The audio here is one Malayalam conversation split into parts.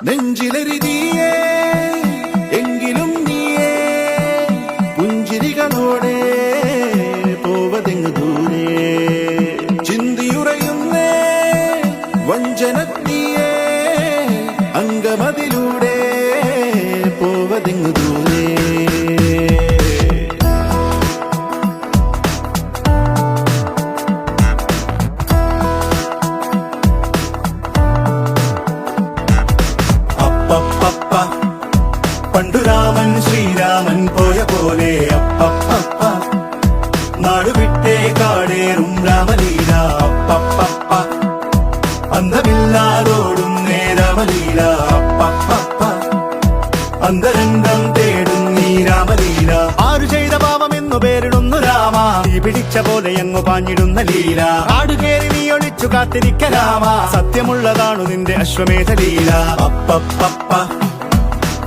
നെഞ്ചിലെരുതിയേ എങ്കിലും നീയേ പുഞ്ചിരികളോടെ നാടുവിട്ടേ കാടേറും രാമലീല. അപ്പപ്പപ്പ. അന്തമില്ലാതോടും നേരാമലീല അപ്പപ്പപ്പ. അന്തരംഗം തേടും നീ രാമലീല. ആരു ചെയ്ത പാപം എന്നു പേരിടുന്നു രാമ. നീ പിടിച്ച പോലെ എങ്ങു പാഞ്ഞിടുന്ന ലീല. ആടുകേറി നീ ഒളിച്ചു കാത്തിരിക്ക രാമ. സത്യമുള്ളതാണു നിന്റെ അശ്വമേധ ലീല. അപ്പപ്പപ്പ.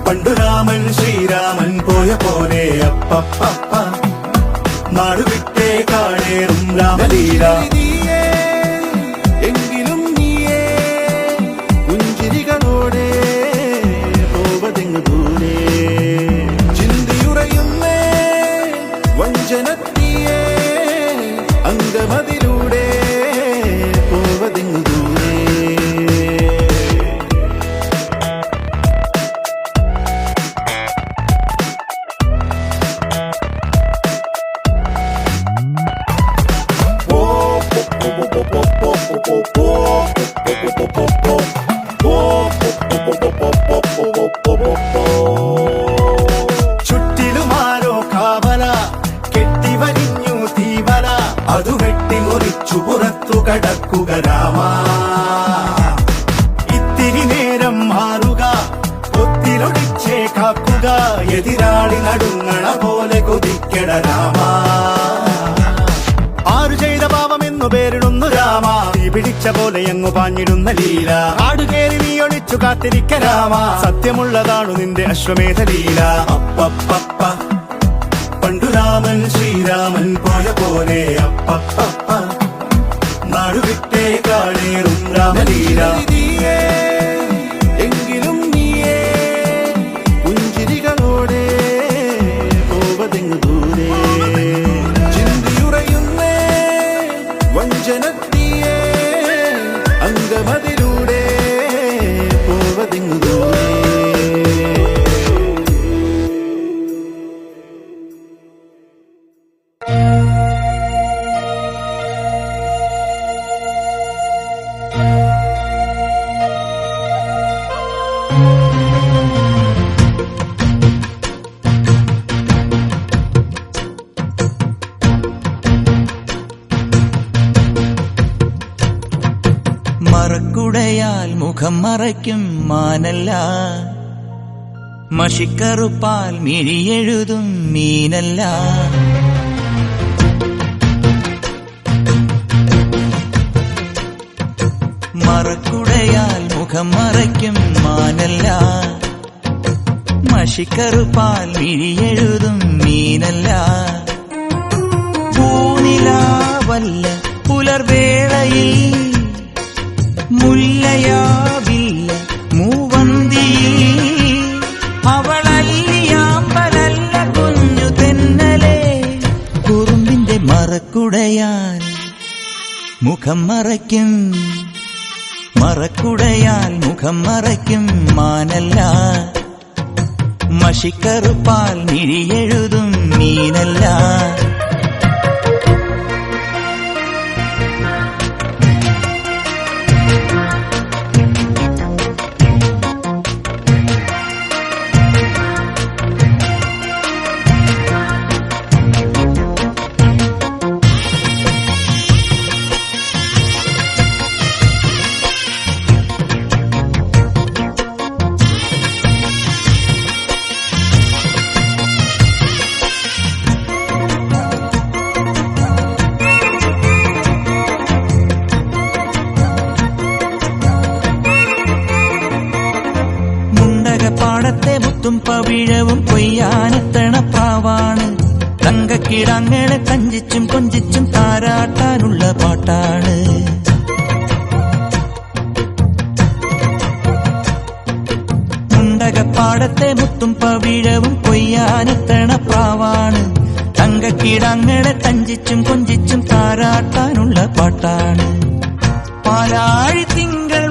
പണ്ടു രാമൻ ശ്രീരാമൻ പോയ പോലെ അപ്പപ്പപ്പ. നാടുവിട്ടേ കാണേറും രാമലീല. ചുറ്റിലുമാരോ കാവല കെട്ടിവലിഞ്ഞു തീവല അതു വെട്ടിമുറിച്ചു പുറത്തു കടക്കുക രാമ. ഇത്തിരി നേരം മാറുക ഒത്തിലൊടിച്ചേ കാക്കുക എതിരാളി നടുങ്ങണ പോലെ കൊതിക്കട രാമ. പിടിച്ച പോലെ എങ്ങു പാഞ്ഞിടുന്ന ലീല. ആടുകേറി നീ ഒളിച്ചു കാത്തിരിക്ക സത്യമുള്ളതാണു നിന്റെ അശ്വമേധ ലീല. പണ്ടു രാമൻ ശ്രീരാമൻ പോയ പോലെ അപ്പപ്പപ്പ. നാടുവിട്ടേ കാളേറും രാമലീല. മുഖം മറയ്ക്കും മാനല്ല. മഷിക്കറുപ്പാൽ മിഴിയെഴുതും മീനല്ല. മറക്കുടയാൽ മുഖം മറയ്ക്കും മാനല്ല. മഷിക്കറുപ്പാൽ മിഴിയെഴുതും മീനല്ല. പൂനിലാവല്ല പുലർവേളയിൽ മുല്ലയാവില്ല അവളല്ലിയാമ്പലല്ല കുഞ്ഞു തെന്നലെ. കുറുമ്പിന്റെ മറക്കുടയാൽ മുഖം മറയ്ക്കും. മറക്കുടയാൽ മുഖം മറയ്ക്കും മാനല്ല. മഷിക്കറുപ്പാൽ നിഴിയെഴുതും മീനല്ല. മുത്തും പവിഴവും കൊയ്യാനെത്തണ പ്രാവാണ് തങ്കക്കിടങ്ങളെ കഞ്ചിച്ചും കൊഞ്ചിച്ചും താരാട്ടാനുള്ള പാട്ടാണ്. പാടത്തെ മുത്തും പവിഴവും കൊയ്യാനെത്തണ പ്രാവാണ് തങ്കക്കിടങ്ങളെ തഞ്ചിച്ചും കൊഞ്ചിച്ചും താരാട്ടാനുള്ള പാട്ടാണ്. പാലാഴി തിങ്കൾ